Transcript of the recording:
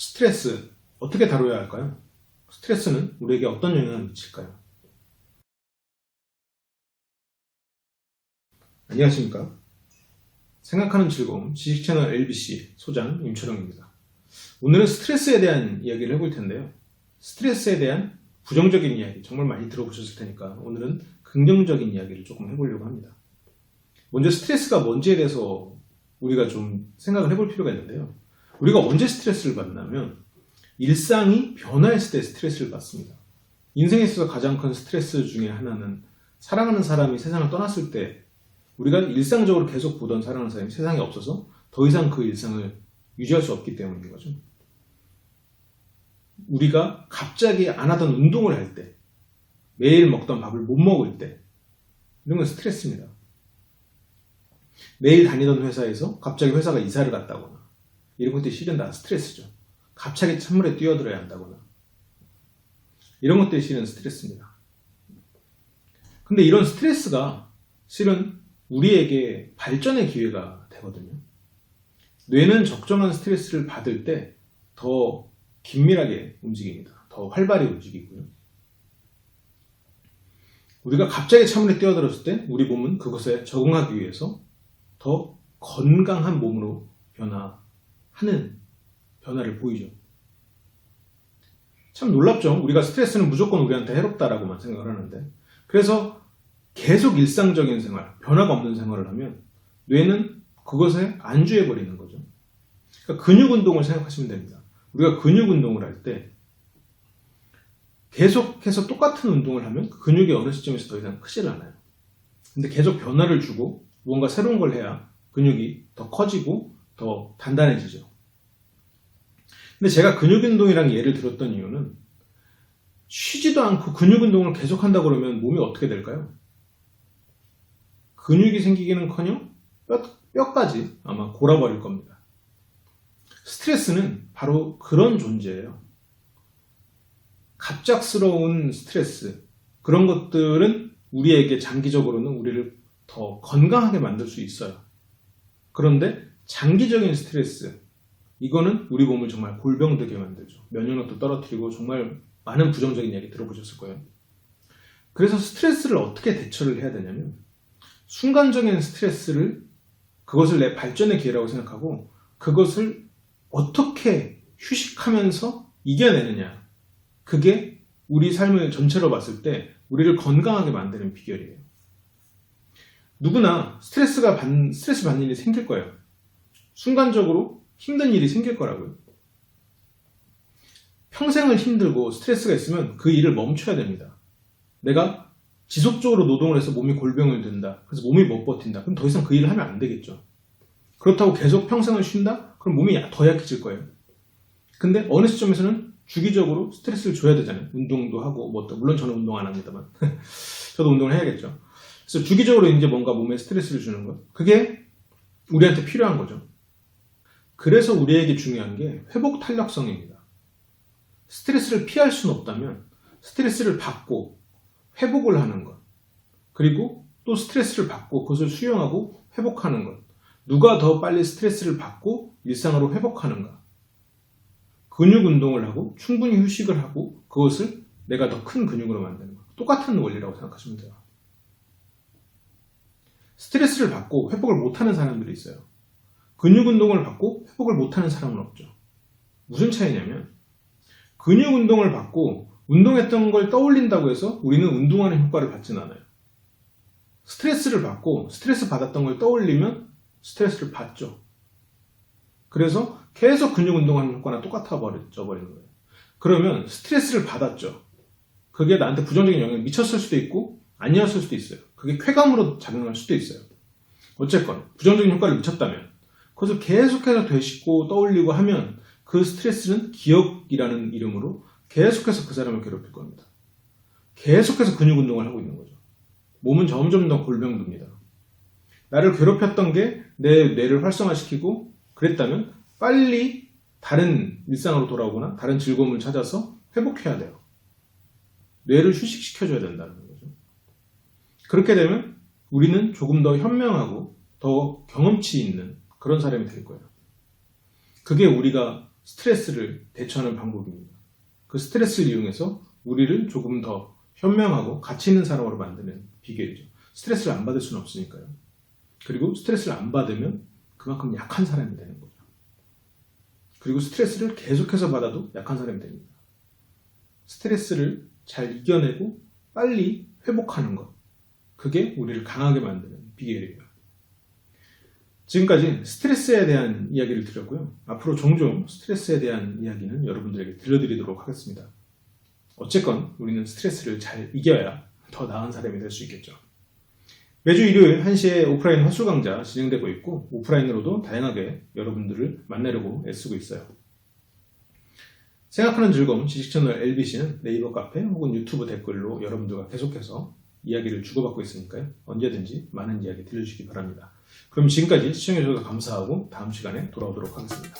스트레스 어떻게 다뤄야 할까요? 스트레스는 우리에게 어떤 영향을 미칠까요? 안녕하십니까? 생각하는 즐거움 지식 채널 LBC 소장 임철영입니다. 오늘은 스트레스에 대한 이야기를 해볼 텐데요. 스트레스에 대한 부정적인 이야기 정말 많이 들어보셨을 테니까 오늘은 긍정적인 이야기를 조금 해보려고 합니다. 먼저 스트레스가 뭔지에 대해서 우리가 좀 생각을 해볼 필요가 있는데요. 우리가 언제 스트레스를 받냐면 일상이 변화했을 때 스트레스를 받습니다. 인생에 있어서 가장 큰 스트레스 중에 하나는 사랑하는 사람이 세상을 떠났을 때 우리가 일상적으로 계속 보던 사랑하는 사람이 세상에 없어서 더 이상 그 일상을 유지할 수 없기 때문인 거죠. 우리가 갑자기 안 하던 운동을 할 때, 매일 먹던 밥을 못 먹을 때, 이런 건 스트레스입니다. 매일 다니던 회사에서 갑자기 회사가 이사를 갔다거나, 이런 것들이 실은 다 스트레스죠. 갑자기 찬물에 뛰어들어야 한다거나, 이런 것들이 실은 스트레스입니다. 근데 이런 스트레스가 실은 우리에게 발전의 기회가 되거든요. 뇌는 적정한 스트레스를 받을 때 더 긴밀하게 움직입니다. 더 활발히 움직이고요. 우리가 갑자기 찬물에 뛰어들었을 때 우리 몸은 그것에 적응하기 위해서 더 건강한 몸으로 변화 하는 변화를 보이죠. 참 놀랍죠. 우리가 스트레스는 무조건 우리한테 해롭다라고만 생각을 하는데 그래서 계속 일상적인 생활, 변화가 없는 생활을 하면 뇌는 그것에 안주해 버리는 거죠. 그러니까 근육 운동을 생각하시면 됩니다. 우리가 근육 운동을 할 때 계속해서 똑같은 운동을 하면 그 근육이 어느 시점에서 더 이상 크질 않아요. 근데 계속 변화를 주고 무언가 새로운 걸 해야 근육이 더 커지고 더 단단해지죠. 근데 제가 근육 운동이랑 예를 들었던 이유는 쉬지도 않고 근육 운동을 계속 한다 그러면 몸이 어떻게 될까요? 근육이 생기기는커녕 뼈, 뼈까지 아마 골아버릴 겁니다. 스트레스는 바로 그런 존재예요. 갑작스러운 스트레스, 그런 것들은 우리에게 장기적으로는 우리를 더 건강하게 만들 수 있어요. 그런데 장기적인 스트레스, 이거는 우리 몸을 정말 골병되게 만들죠. 면역력도 떨어뜨리고 정말 많은 부정적인 이야기 들어보셨을 거예요. 그래서 스트레스를 어떻게 대처를 해야 되냐면, 순간적인 스트레스를 그것을 내 발전의 기회라고 생각하고, 그것을 어떻게 휴식하면서 이겨내느냐. 그게 우리 삶을 전체로 봤을 때 우리를 건강하게 만드는 비결이에요. 누구나 스트레스가 받, 스트레스 받는 일이 생길 거예요. 순간적으로 힘든 일이 생길 거라고요. 평생을 힘들고 스트레스가 있으면 그 일을 멈춰야 됩니다. 내가 지속적으로 노동을 해서 몸이 골병을 든다. 그래서 몸이 못 버틴다. 그럼 더 이상 그 일을 하면 안 되겠죠. 그렇다고 계속 평생을 쉰다? 그럼 몸이 더 약해질 거예요. 근데 어느 시점에서는 주기적으로 스트레스를 줘야 되잖아요. 운동도 하고, 뭐 또, 물론 저는 운동 안 합니다만. 저도 운동을 해야겠죠. 그래서 주기적으로 이제 뭔가 몸에 스트레스를 주는 것. 그게 우리한테 필요한 거죠. 그래서 우리에게 중요한 게 회복 탄력성입니다. 스트레스를 피할 수는 없다면 스트레스를 받고 회복을 하는 것. 그리고 또 스트레스를 받고 그것을 수용하고 회복하는 것. 누가 더 빨리 스트레스를 받고 일상으로 회복하는가? 근육 운동을 하고 충분히 휴식을 하고 그것을 내가 더 큰 근육으로 만드는 것. 똑같은 원리라고 생각하시면 돼요. 스트레스를 받고 회복을 못하는 사람들이 있어요. 근육 운동을 받고 회복을 못하는 사람은 없죠. 무슨 차이냐면 근육 운동을 받고 운동했던 걸 떠올린다고 해서 우리는 운동하는 효과를 받지는 않아요. 스트레스를 받고 스트레스 받았던 걸 떠올리면 스트레스를 받죠. 그래서 계속 근육 운동하는 효과나 똑같아 버려 버리는 거예요. 그러면 스트레스를 받았죠. 그게 나한테 부정적인 영향을 미쳤을 수도 있고 아니었을 수도 있어요. 그게 쾌감으로 작용할 수도 있어요. 어쨌건 부정적인 효과를 미쳤다면 그것을 계속해서 되짚고 떠올리고 하면 그 스트레스는 기억이라는 이름으로 계속해서 그 사람을 괴롭힐 겁니다. 계속해서 근육 운동을 하고 있는 거죠. 몸은 점점 더 골병듭니다. 나를 괴롭혔던 게 내 뇌를 활성화시키고 그랬다면 빨리 다른 일상으로 돌아오거나 다른 즐거움을 찾아서 회복해야 돼요. 뇌를 휴식시켜줘야 된다는 거죠. 그렇게 되면 우리는 조금 더 현명하고 더 경험치 있는 그런 사람이 될 거예요. 그게 우리가 스트레스를 대처하는 방법입니다. 그 스트레스를 이용해서 우리를 조금 더 현명하고 가치 있는 사람으로 만드는 비결이죠. 스트레스를 안 받을 수는 없으니까요. 그리고 스트레스를 안 받으면 그만큼 약한 사람이 되는 거죠. 그리고 스트레스를 계속해서 받아도 약한 사람이 됩니다. 스트레스를 잘 이겨내고 빨리 회복하는 것. 그게 우리를 강하게 만드는 비결이에요. 지금까지 스트레스에 대한 이야기를 드렸고요. 앞으로 종종 스트레스에 대한 이야기는 여러분들에게 들려드리도록 하겠습니다. 어쨌건 우리는 스트레스를 잘 이겨야 더 나은 사람이 될 수 있겠죠. 매주 일요일 1시에 오프라인 화술 강좌 진행되고 있고 오프라인으로도 다양하게 여러분들을 만나려고 애쓰고 있어요. 생각하는 즐거움 지식 채널 LBC는 네이버 카페 혹은 유튜브 댓글로 여러분들과 계속해서 이야기를 주고받고 있으니까요. 언제든지 많은 이야기 들려주시기 바랍니다. 그럼 지금까지 시청해주셔서 감사하고 다음 시간에 돌아오도록 하겠습니다.